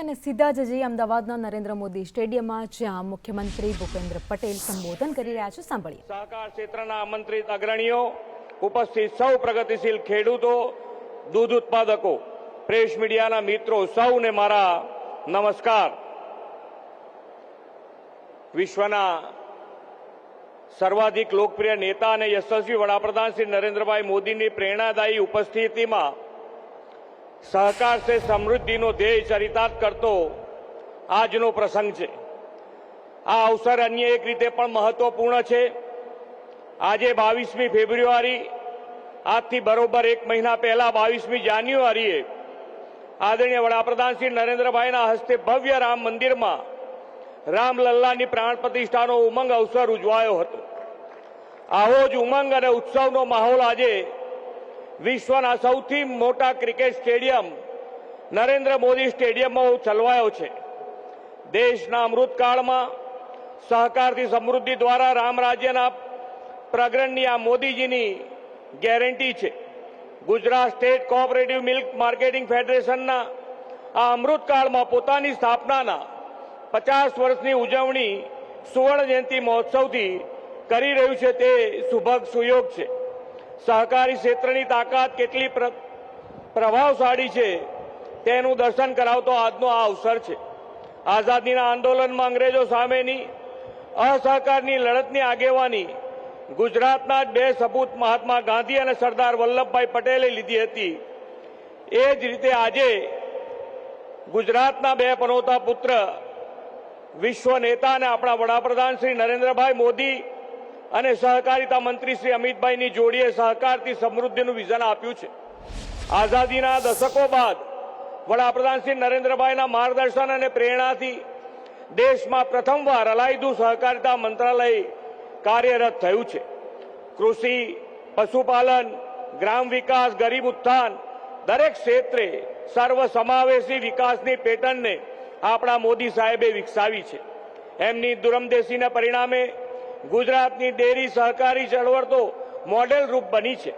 અને સીધા જ જઈએ અમદાવાદના નરેન્દ્ર મોદી સ્ટેડિયમમાં, જ્યાં મુખ્યમંત્રી ભૂપેન્દ્ર પટેલ સંબોધન કરી રહ્યા છે. સાંભળીએ. સહકાર ક્ષેત્રના આમંત્રિત અગ્રણીઓ, ઉપસ્થિત સૌ પ્રગતિશીલ ખેડૂતો, દૂધ ઉત્પાદકો, પ્રેસ મીડિયાના મિત્રો, સૌને મારા નમસ્કાર. વિશ્વના સર્વાધિક લોકપ્રિય નેતા અને યશસ્વી વડાપ્રધાન શ્રી નરેન્દ્રભાઈ મોદીની પ્રેરણાદાયી ઉપસ્થિતિમાં સહકાર સે સમૃદ્ધિનો ધ્યેય ચરિતાર્થ કરતો આજનો પ્રસંગ છે. આ અવસર અન્ય એક રીતે પણ મહત્વપૂર્ણ છે. આજે બાવીસમી ફેબ્રુઆરી, આજથી બરોબર એક મહિના પહેલા બાવીસમી જાન્યુઆરીએ આદરણીય વડાપ્રધાન શ્રી નરેન્દ્રભાઈના હસ્તે ભવ્ય રામ મંદિરમાં રામલલ્લાની પ્રાણ પ્રતિષ્ઠાનો ઉમંગ અવસર ઉજવાયો હતો. આવો જ ઉમંગ અને ઉત્સવનો માહોલ આજે વિશ્વના સૌથી મોટા ક્રિકેટ સ્ટેડિયમ નરેન્દ્ર મોદી સ્ટેડિયમમાં ચલવાયો છે. દેશના અમૃતકાળમાં સહકારથી સમૃદ્ધિ દ્વારા રામ રાજ્યના પ્રગરણની આ મોદીજીની ગેરંટી છે. Gujarat state cooperative milk marketing ફેડરેશનના આ અમૃતકાળમાં પોતાની સ્થાપનાના પચાસ વર્ષની ઉજવણી સુવર્ણ જયંતિ મહોત્સવથી કરી રહ્યું છે તે સુભગ સુયોગ છે. સહકારી ક્ષેત્રની તાકાત કેટલી પ્ર- પ્રભાવશાળી છે, તેનું દર્શન કરાવતો આજનો આ અવસર છે. આઝાદીના આંદોલનમાં અંગ્રેજો સામેની અસહકારની લડતની આગેવાની ગુજરાતના જ બે સપૂત મહાત્મા ગાંધી અને સરદાર વલ્લભભાઈ પટેલે લીધી હતી. એ જ રીતે આજે ગુજરાતના બે પનોતા પુત્ર વિશ્વ નેતા અને આપણા વડાપ્રધાન શ્રી નરેન્દ્રભાઈ મોદી અને સહકારિતા મંત્રી શ્રી અમિતભાઈની જોડીએ સહકારથી સમૃદ્ધિનું વિઝન આપ્યું છે. આઝાદીના દશકો બાદ વડાપ્રધાન શ્રી નરેન્દ્રભાઈના માર્ગદર્શન અને પ્રેરણાથી દેશમાં પ્રથમવાર અલાયદું સહકારિતા મંત્રાલય કાર્યરત થયું છે. કૃષિ, પશુપાલન, ગ્રામ વિકાસ, ગરીબ ઉત્થાન દરેક ક્ષેત્રે સર્વસમાવેશી વિકાસની પેટર્નને આપણા મોદી સાહેબે વિકસાવી છે. એમની દુરમદેશીના પરિણામે ગુજરાતની ડેરી સહકારી ચળવળ તો મોડેલ રૂપ બની છે.